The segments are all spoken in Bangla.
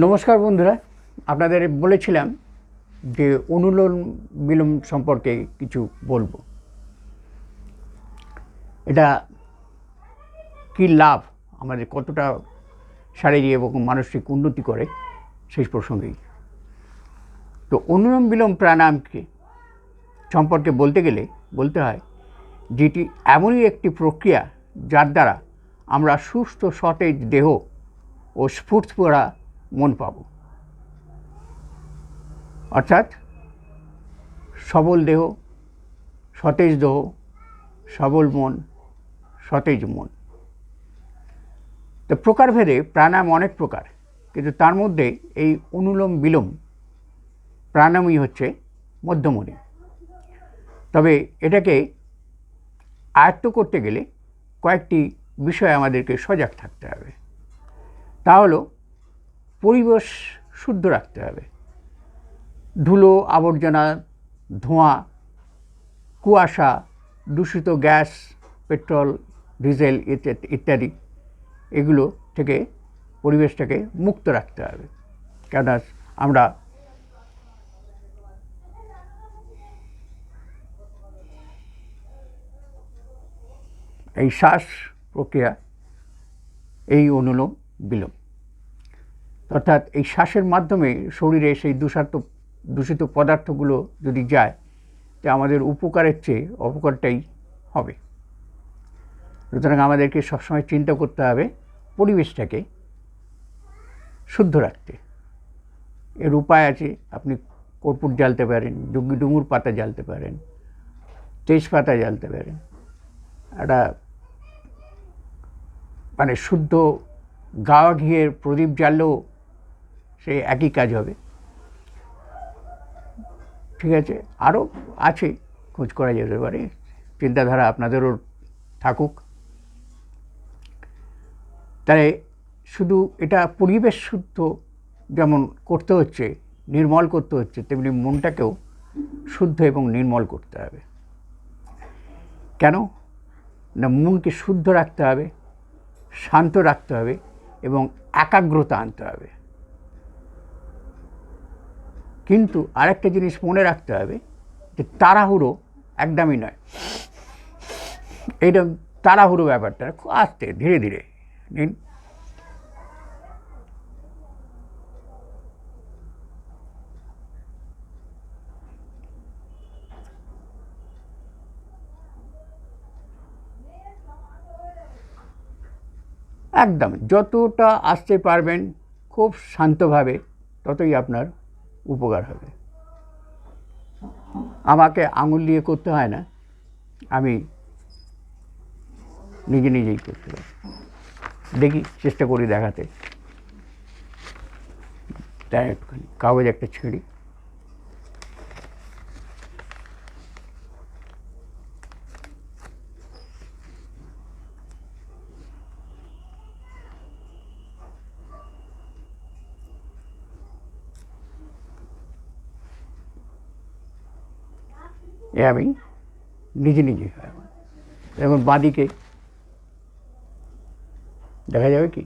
নমস্কার বন্ধুরা, আপনাদের বলেছিলাম যে অনুলোম বিলোম সম্পর্কে কিছু বলব। এটা কি লাভ? আমাদের কতটা শারীরিক এবং মানসিক উন্নতি করে? সেই প্রসঙ্গেই। তো অনুলোম বিলোম প্রাণায়ামকে সম্পর্কে বলতে গেলে বলতে হয়, যেটি এমনই একটি প্রক্রিয়া যার দ্বারা আমরা সুস্থ, সতেজ দেহ ও স্ফূর্তপরা মন পাব। অর্থাৎ সবল দেহ, সতেজ দেহ, সবল মন, সতেজ মন। তো প্রকারভেদে প্রাণায়াম অনেক প্রকার, কিন্তু তার মধ্যে এই অনুলোম বিলোম প্রাণায়ামই হচ্ছে মধ্যমণি। তবে এটাকে আয়ত্ত করতে গেলে কয়েকটি বিষয় আমাদেরকে সজাগ থাকতে হবে। তা হলো পরিবেশ শুদ্ধ রাখতে হবে। ধুলো, আবর্জনা, ধোঁয়া, কুয়াশা, দূষিত গ্যাস, পেট্রোল, ডিজেল ইত্যাদি, এগুলো থেকে পরিবেশটাকে মুক্ত রাখতে হবে। কেননা আমরা এই শ্বাস প্রক্রিয়া, এই অনুলোম বিলোম অর্থাৎ এই শ্বাসের মাধ্যমে শরীরে সেই দূষার্থ দূষিত পদার্থগুলো যদি যায়, তো আমাদের উপকারের চেয়ে অপকারটাই হবে। সুতরাং আমাদেরকে সবসময় চিন্তা করতে হবে পরিবেশটাকে শুদ্ধ রাখতে। এর উপায় আছে, আপনি কর্পূর জ্বালতে পারেন, ডুঙ্গি ডুঙুর পাতা জ্বালতে পারেন তেজপাতা জ্বালতে পারেন। একটা মানে শুদ্ধ গাওয়া ঘিয়ের প্রদীপ জ্বাললেও সে একই কাজ হবে। ঠিক আছে? আরও আছে খোঁজ করা যেতে পারে। চিন্তাধারা আপনাদেরও থাকুক। তাই শুধু এটা পরিবেশ শুদ্ধ যেমন করতে হচ্ছে, নির্মল করতে হচ্ছে, তেমনি মনটাকেও শুদ্ধ এবং নির্মল করতে হবে। কেন? না, মনকে শুদ্ধ রাখতে হবে, শান্ত রাখতে হবে এবং একাগ্রতা আনতে হবে। কিন্তু আরেকটা জিনিস মনে রাখতে হবে যে তাড়াহুড়ো একদমই নয়। এইটা তাড়াহুড়ো ব্যাপারটা খুব আস্তে, ধীরে ধীরে। নিন। একদম, যতটা আসতে পারবেন খুব শান্তভাবে, ততই আপনার উপকার হবে। আমাকে আঙুল দিয়ে করতে হয় না। আমি নিজে নিজেই করতে পারি। দেখি, চেষ্টা করি দেখাতে। তাই কাগজ একটা ছিঁড়ি। এ আমি নিজে নিজে যেমন বাঁদিকে দেখা যাবে কি?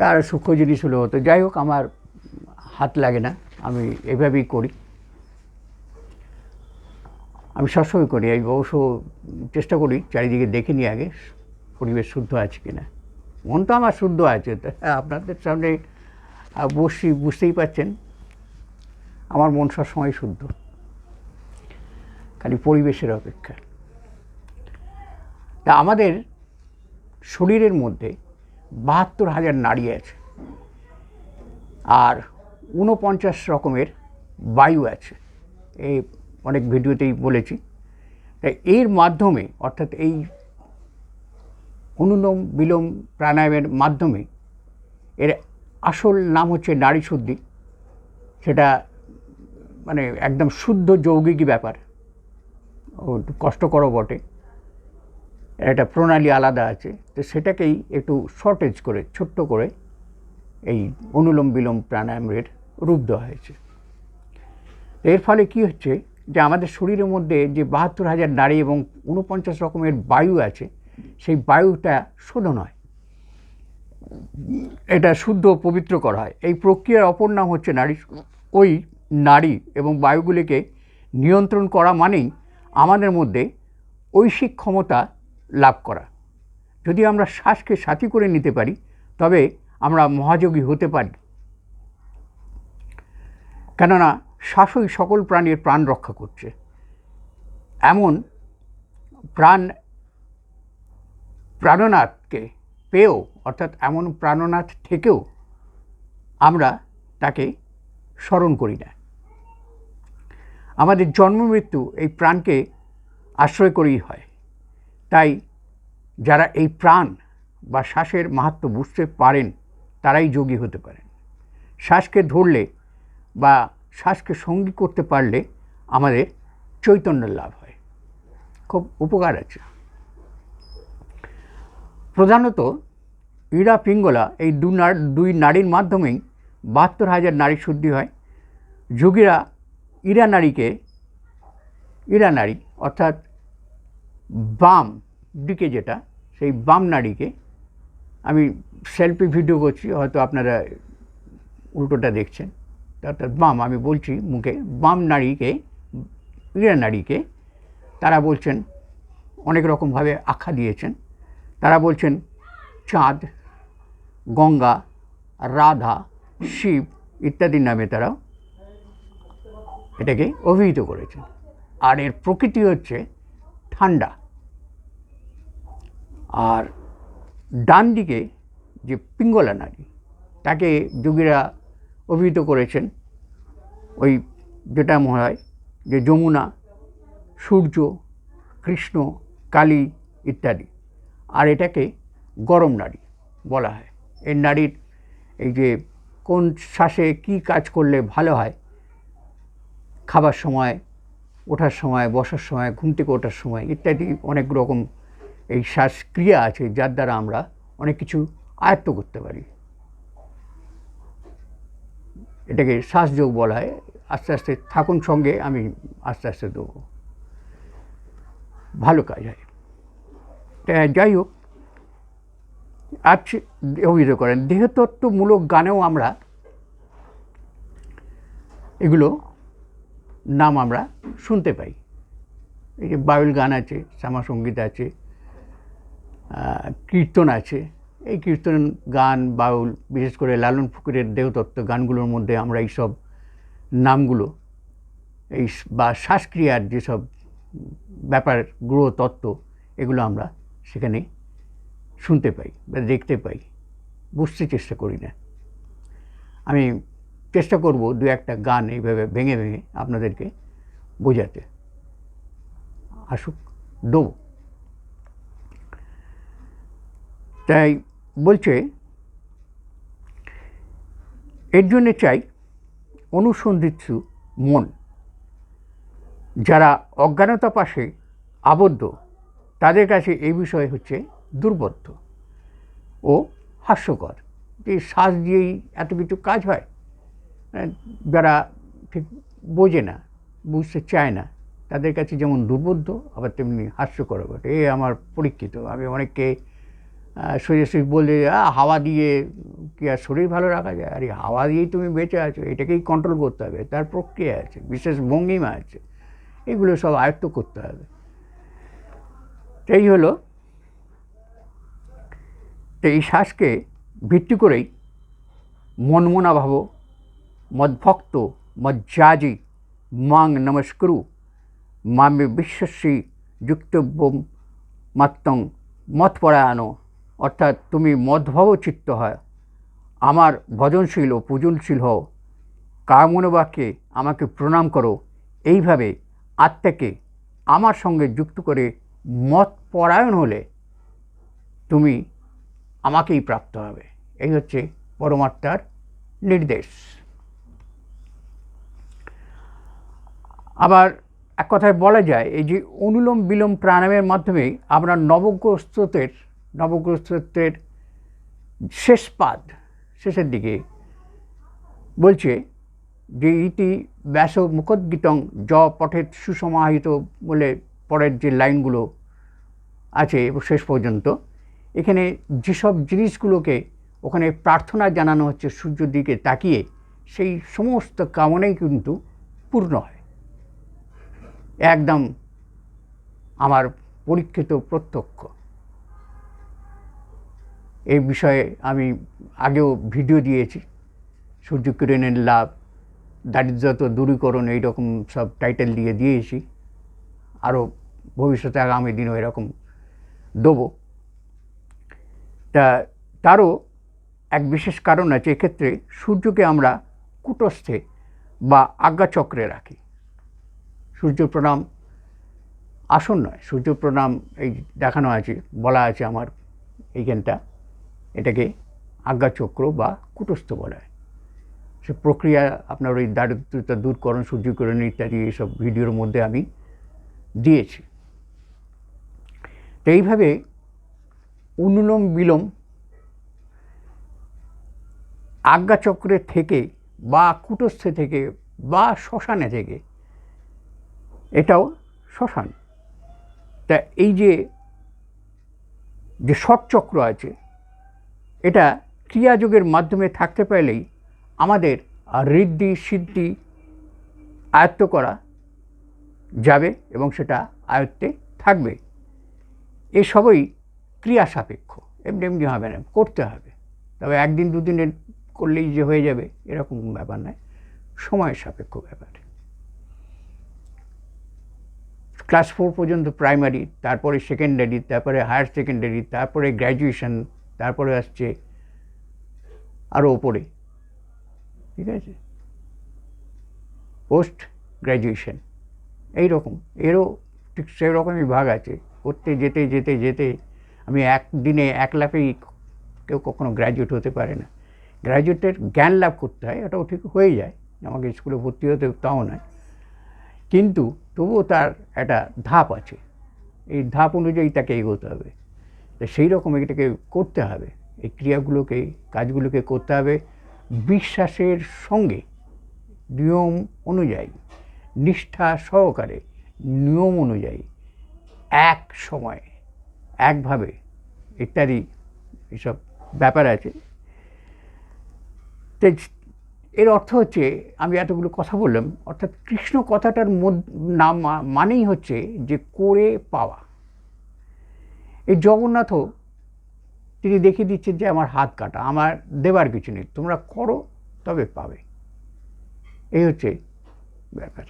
আর সূক্ষ্ম জিনিস হলো, তো যাই হোক, আমার হাত লাগে না, আমি এভাবেই করি। সবসময় করি, আমি অবশ্য চেষ্টা করি চারিদিকে দেখে নিই আগে পরিবেশ শুদ্ধ আছে কি না মন তো আমার শুদ্ধ আছে আপনাদের সামনে বসছি, বুঝতেই পারছেন। আমার মন সবসময় শুদ্ধ। খালি পরিবেশের অপেক্ষা। তা আমাদের শরীরের মধ্যে বাহাত্তর হাজার নাড়ি আছে, আর ঊনপঞ্চাশ রকমের বায়ু আছে। এই অনেক ভিডিওতেই বলেছি। তাই এর মাধ্যমে, অর্থাৎ এই অনুলোম বিলোম প্রাণায়ামের মাধ্যমে, এর আসল নাম হচ্ছে নারী শুদ্ধি। সেটা মানে একদম শুদ্ধ যৌগিক ব্যাপার। ও কষ্টকরও বটে। একটা প্রণালী আলাদা আছে। তো সেটাকেই একটু শর্টেজ করে, ছোট্ট করে এই অনুলোম বিলোম প্রাণায়ামের রূপ দেওয়া হয়েছে। এর ফলে কি হচ্ছে যে আমাদের শরীরের মধ্যে যে বাহাত্তর হাজার নারী এবং উনপঞ্চাশ রকমের বায়ু আছে, সেই বায়ুটা শোধন হয় এটা শুদ্ধ পবিত্র করা হয়। এই প্রক্রিয়ার অপর নাম হচ্ছে নারী। ওই নারী এবং বায়ুগুলিকে নিয়ন্ত্রণ করা মানেই আমাদের মধ্যে ঐশিক ক্ষমতা লাভ করা। যদি আমরা শ্বাসকে সাথী করে নিতে পারি, তবে আমরা মহাযোগী হতে পারি। কেননা শ্বাসই সকল প্রাণীর প্রাণ রক্ষা করছে। এমন প্রাণ, প্রাণনাথকে পেয়েও, অর্থাৎ এমন প্রাণনাথ থেকেও আমরা তাকে স্মরণ করি না। আমাদের জন্ম মৃত্যু এই প্রাণকে আশ্রয় করেই হয়। তাই যারা এই প্রাণ বা শ্বাসের মাহাত্ম বুঝতে পারেন, তারাই যোগী হতে পারেন। শ্বাসকে ধরলে বা শ্বাসকে সঙ্গী করতে পারলে আমাদের চৈতন্য লাভ হয়। খুব উপকার আছে। প্রধানত ইড়া পিঙ্গলা এই দু দুই নারীর মাধ্যমেই বাহাত্তর হাজার নারী শুদ্ধি হয়। যোগীরা ইরা নারীকে, ইরা নারী অর্থাৎ বাম দিকে যেটা, সেই বাম নারীকে আমি সেলফি ভিডিও করছি, হয়তো আপনারা উল্টোটা দেখছেন। অর্থাৎ বাম, আমি বলছি মুখে, বাম নারীকে ইরা নারীকে, তারা বলছেন, অনেক রকমভাবে আখ্যা দিয়েছেন। তারা বলছেন, চাঁদ, গঙ্গা, রাধা, শিব ইত্যাদি নামে তারা এটাকে অভিহিত করেছেন। আর এর প্রকৃতি হচ্ছে ঠান্ডা। আর ডান দিকে যে পিঙ্গলা নারী, তাকে যোগীরা অভিহিত করেছেন। ওই যেটা হয় যে যমুনা, সূর্য, কৃষ্ণ, কালী ইত্যাদি। আর এটাকে গরম নারী বলা হয়। এই নারীর এই যে কোন শ্বাসে কি কাজ করলে ভালো হয়, খাবার সময়, ওঠার সময়, বসার সময়, ঘুম থেকে ওঠার সময় ইত্যাদি অনেক রকম এই শ্বাসক্রিয়া আছে, যার দ্বারা আমরা অনেক কিছু আয়ত্ত করতে পারি। এটাকে শ্বাসযোগ বলা হয়। আস্তে আস্তে থাকুন সঙ্গে, আমি আস্তে আস্তে দেবো। ভালো কাজ হয়। যাই হোক, আজ অভিযোগ করেন, দেহতত্ত্বমূলক গানেও আমরা এগুলো নাম আমরা শুনতে পাই। এই যে বাউল গান আছে শ্যামা সংগীত আছে কীর্তন আছে এই কীর্তন, গান, বাউল, বিশেষ করে লালন ফুকুরের দেহতত্ত্ব গানগুলোর মধ্যে আমরা এইসব নামগুলো, এই বা শ্বাসক্রিয়ার যেসব ব্যাপার, গ্রহ তত্ত্ব, এগুলো আমরা সেখানে শুনতে পাই বা দেখতে পাই। বুঝতে চেষ্টা করি না। আমি চেষ্টা করব দু একটা গান এইভাবে ভেঙে ভেঙে আপনাদেরকে বোঝাতে। আসুক দেবো তাই বলছে, এর জন্যে চাই অনুসন্ধিৎসু মন। যারা অজ্ঞানতা পাশে আবদ্ধ, তাদের কাছে এই বিষয় হচ্ছে দুর্বোধ্য ও হাস্যকর। যে শ্বাস দিয়েই এত কিছু কাজ হয় যারা ঠিক বোঝে না, বুঝতে চায় না, তাদের কাছে যেমন দুর্বোধ্য, আবার তেমনি হাস্যকর এ আমার পরীক্ষিত, আমি অনেককে সোজাসুজি বললে হাওয়া দিয়ে কি আর শরীর ভালো রাখা যায়? আরে, হাওয়া দিয়েই তুমি বেঁচে আছো, এটাকেই কন্ট্রোল করতে হবে, তার প্রক্রিয়া আছে, বিশেষ ভঙ্গিমা আছে, এগুলো সব আয়ত্ত করতে হবে। এই হলো তো এই শ্বাসকে ভিত্তি করেই মনমনা ভাব মদ্ভক্ত মজ্জাজি মাং নমস্কুরু, মামে বিশ্বশ্রী যুক্তব্য মাত্তং মতপরায়ণ অর্থাৎ তুমি মদভাব চিত্ত হয়। আমার ভজনশীল ও পূজনশীল হও। কামনবাক্যে আমাকে প্রণাম করো। এইভাবে আত্মাকে আমার সঙ্গে যুক্ত করে মত পরায়ণ হলে তুমি আমাকেই প্রাপ্ত হবে। এই হচ্ছে পরমাত্মার নির্দেশ। আবার এক কথায় বলা যায়, এই যে অনুলোম বিলোম প্রাণায়ামের মাধ্যমে আমরা নবগ্রস্ততের নবগ্রস্তত্বের শেষ পাদ, শেষের দিকে বলছে যে ইতি ব্যাস মুখোদ্গীতং জ পঠেত সুসমাহিত বলে পরের যে লাইনগুলো আছে শেষ পর্যন্ত, এখানে যেসব জিনিসগুলোকে ওখানে প্রার্থনা জানানো হচ্ছে সূর্যের দিকে তাকিয়ে, সেই সমস্ত কামনাই কিন্তু পূর্ণ হয়। একদম আমার পরীক্ষিত প্রত্যক্ষ। এই বিষয়ে আমি আগেও ভিডিও দিয়েছি। সূর্যকিরণের লাভ, দারিদ্রত দূরীকরণ এইরকম সব টাইটেল দিয়ে দিয়েছি। আরও ভবিষ্যতে আগামী দিনও এরকম দেবো। তা তারও এক বিশেষ কারণ আছে, এক্ষেত্রে সূর্যকে আমরা কুটস্থে বা আজ্ঞাচক্রে রাখি। সূর্য প্রণাম আসন নয়, সূর্য প্রণাম এই দেখানো আছে, বলা আছে আমার এইখানটা। এটাকে আজ্ঞাচক্র বা কুটস্থ বলা। হয় সে প্রক্রিয়া আপনার ওই দারিদ্রতা দূরকরণ, সূর্যকরণ ইত্যাদি এইসব ভিডিওর মধ্যে আমি দিয়েছি। তো এইভাবে অনুলোম বিলোম আজ্ঞাচক্রের থেকে বা কুটস্থে থেকে বা শ্মশানে থেকে এটাও শ্মশান। তা এই যে যে ষটচক্র আছে এটা ক্রিয়াযোগের মাধ্যমে থাকতে পারলেই আমাদের ঋদ্ধি, সিদ্ধি আয়ত্ত করা যাবে এবং সেটা আয়ত্তে থাকবে। এসবই ক্রিয়া সাপেক্ষ। এমনি এমনি হবে না, করতে হবে। তবে একদিন দুদিনের করলেই যে হয়ে যাবে, এরকম ব্যাপার নয়। সময় সাপেক্ষ ব্যাপার। ক্লাস ফোর পর্যন্ত প্রাইমারি, তারপরে সেকেন্ডারি, তারপরে হায়ার সেকেন্ডারি, তারপরে গ্র্যাজুয়েশন তারপরে আসছে আরও ওপরে। ঠিক আছে? পোস্ট গ্র্যাজুয়েশন এই রকম এরও ঠিক সেরকমই ভাগ আছে। করতে যেতে যেতে যেতে আমি একদিনে এক লাফেই কেউ কখনো গ্র্যাজুয়েট হতে পারে না। গ্র্যাজুয়েটের জ্ঞান লাভ করতে হয়, ওটাও ঠিক হয়ে যায়। আমাকে স্কুলে ভর্তি হতে তাও নয়। কিন্তু তবুও তার একটা ধাপ আছে। এই ধাপ অনুযায়ী তাকে এগোতে হবে। তো সেই রকম এটাকে করতে হবে। এই ক্রিয়াগুলোকে, কাজগুলোকে করতে হবে বিশ্বাসের সঙ্গে, নিয়ম অনুযায়ী, নিষ্ঠা সহকারে, নিয়ম অনুযায়ী, এক সময়, একভাবে ইত্যাদি এসব ব্যাপার আছে। তো এর অর্থ হচ্ছে, আমি এতগুলো কথা বললাম, অর্থাৎ কৃষ্ণ কথাটার নাম মানেই হচ্ছে যে করে পাওয়া। এই জগন্নাথও তিনি দেখিয়ে দিচ্ছেন যে আমার হাত কাটা, আমার দেবার কিছু নেই, তোমরা করো তবে পাবে। এই হচ্ছে ব্যাপার।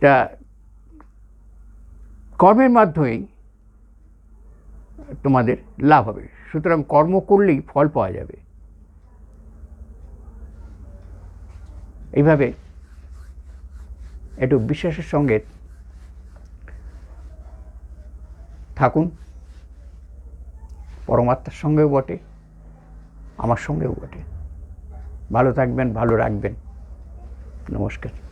তা কর্মের মাধ্যমেই তোমাদের লাভ হবে। সুতরাং কর্ম করলেই ফল পাওয়া যাবে। এইভাবে একটু বিশ্বাসের সঙ্গে থাকুন। পরমাত্মার সঙ্গেও বটে আমার সঙ্গেও বটে। ভালো থাকবেন ভালো রাখবেন। নমস্কার।